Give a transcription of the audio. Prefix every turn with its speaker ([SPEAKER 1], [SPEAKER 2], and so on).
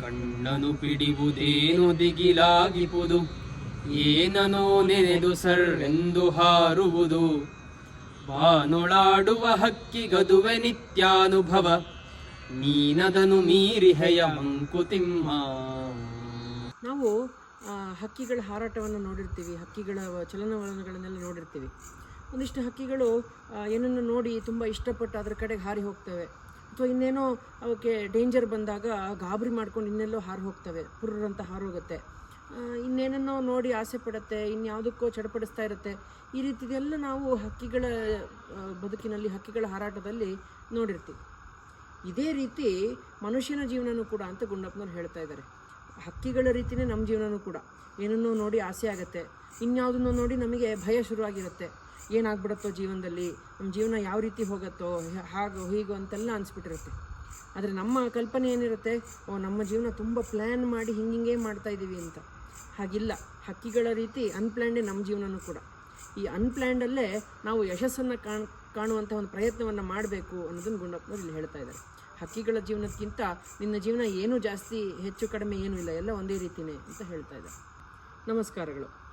[SPEAKER 1] ಕಣ್ಣನು ಪಿಡಿವುದೇನು ದಿಗಿಲಾಗಿಪುದು? ಏನನೋ ನೆನೆದು ಸರ್ರೆಂದು ಹಾರುವುದು? ಬಾನೊಳಾಡುವ ಹಕ್ಕಿ ಗದುವೆ ನಿತ್ಯಾನುಭವ ನೀನದನು ಮೀರಿಹೆಯ ಮಂಕುತಿಮ್ಮ.
[SPEAKER 2] ನಾವು ಹಕ್ಕಿಗಳ ಹಾರಾಟವನ್ನು ನೋಡಿರ್ತೀವಿ, ಹಕ್ಕಿಗಳ ಚಲನವಲನಗಳನ್ನೆಲ್ಲ ನೋಡಿರ್ತೀವಿ. ಒಂದಿಷ್ಟು ಹಕ್ಕಿಗಳು ಏನನ್ನು ನೋಡಿ ತುಂಬ ಇಷ್ಟಪಟ್ಟು ಅದರ ಕಡೆಗೆ ಹಾರಿ ಹೋಗ್ತವೆ. ಅಥವಾ ಇನ್ನೇನೋ ಅವಕ್ಕೆ ಡೇಂಜರ್ ಬಂದಾಗ ಗಾಬರಿ ಮಾಡ್ಕೊಂಡು ಇನ್ನೆಲ್ಲೋ ಹಾರಿ ಹೋಗ್ತವೆ. ಪುರ್ರ್ ಅಂತ ಹಾರೋಗುತ್ತೆ ಇನ್ನೇನನ್ನೋ ನೋಡಿ ಆಸೆ ಪಡುತ್ತೆ, ಇನ್ಯಾವುದಕ್ಕೋ ಚಡಪಡಿಸ್ತಾ ಇರುತ್ತೆ. ಈ ರೀತಿದೆಲ್ಲ ನಾವು ಹಕ್ಕಿಗಳ ಬದುಕಿನಲ್ಲಿ ಹಕ್ಕಿಗಳ ಹಾರಾಟದಲ್ಲಿ ನೋಡಿರ್ತೀವಿ. ಇದೇ ರೀತಿ ಮನುಷ್ಯನ ಜೀವನನೂ ಕೂಡ ಅಂತ ಗುಂಡಪ್ಪನವ್ರು ಹೇಳ್ತಾ ಇದ್ದಾರೆ. ಹಕ್ಕಿಗಳ ರೀತಿಯೇ ನಮ್ಮ ಜೀವನನೂ ಕೂಡ. ಏನನ್ನೋ ನೋಡಿ ಆಸೆ ಆಗುತ್ತೆ. ಇನ್ಯಾವುದನ್ನೋ ನೋಡಿ ನಮಗೆ ಭಯ ಶುರುವಾಗಿರುತ್ತೆ. ಏನಾಗ್ಬಿಡುತ್ತೋ ಜೀವನದಲ್ಲಿ, ನಮ್ಮ ಜೀವನ ಯಾವ ರೀತಿ ಹೋಗುತ್ತೋ, ಹಾಗೋ ಹೀಗೋ ಅಂತೆಲ್ಲ ಅನಿಸ್ಬಿಟ್ಟಿರುತ್ತೆ. ಆದರೆ ನಮ್ಮ ಕಲ್ಪನೆ ಏನಿರುತ್ತೆ, ಓ, ನಮ್ಮ ಜೀವನ ತುಂಬ ಪ್ಲ್ಯಾನ್ ಮಾಡಿ ಹಿಂಗಿಂಗೆ ಮಾಡ್ತಾ ಇದ್ದೀವಿ ಅಂತ. ಹಾಗಿಲ್ಲ. ಹಕ್ಕಿಗಳ ರೀತಿ ಅನ್ಪ್ಲ್ಯಾಂಡೇ ನಮ್ಮ ಜೀವನನೂ ಕೂಡ. ಈ ಅನ್ಪ್ಲ್ಯಾಂಡಲ್ಲೇ ನಾವು ಯಶಸ್ಸನ್ನು ಕಾಣ್ ಕಾಣುವಂಥ ಒಂದು ಪ್ರಯತ್ನವನ್ನು ಮಾಡಬೇಕು ಅನ್ನೋದನ್ನು ಗುಂಡಪ್ಪನವ್ರು ಇಲ್ಲಿ ಹೇಳ್ತಾ ಇದ್ದಾರೆ. ಹಕ್ಕಿಗಳ ಜೀವನಕ್ಕಿಂತ ನಿನ್ನ ಜೀವನ ಏನೂ ಜಾಸ್ತಿ ಹೆಚ್ಚು ಕಡಿಮೆ ಏನೂ ಇಲ್ಲ. ಎಲ್ಲ ಒಂದೇ ರೀತಿಯೇ ಅಂತ ಹೇಳ್ತಾ ಇದ್ದಾರೆ. ನಮಸ್ಕಾರಗಳು.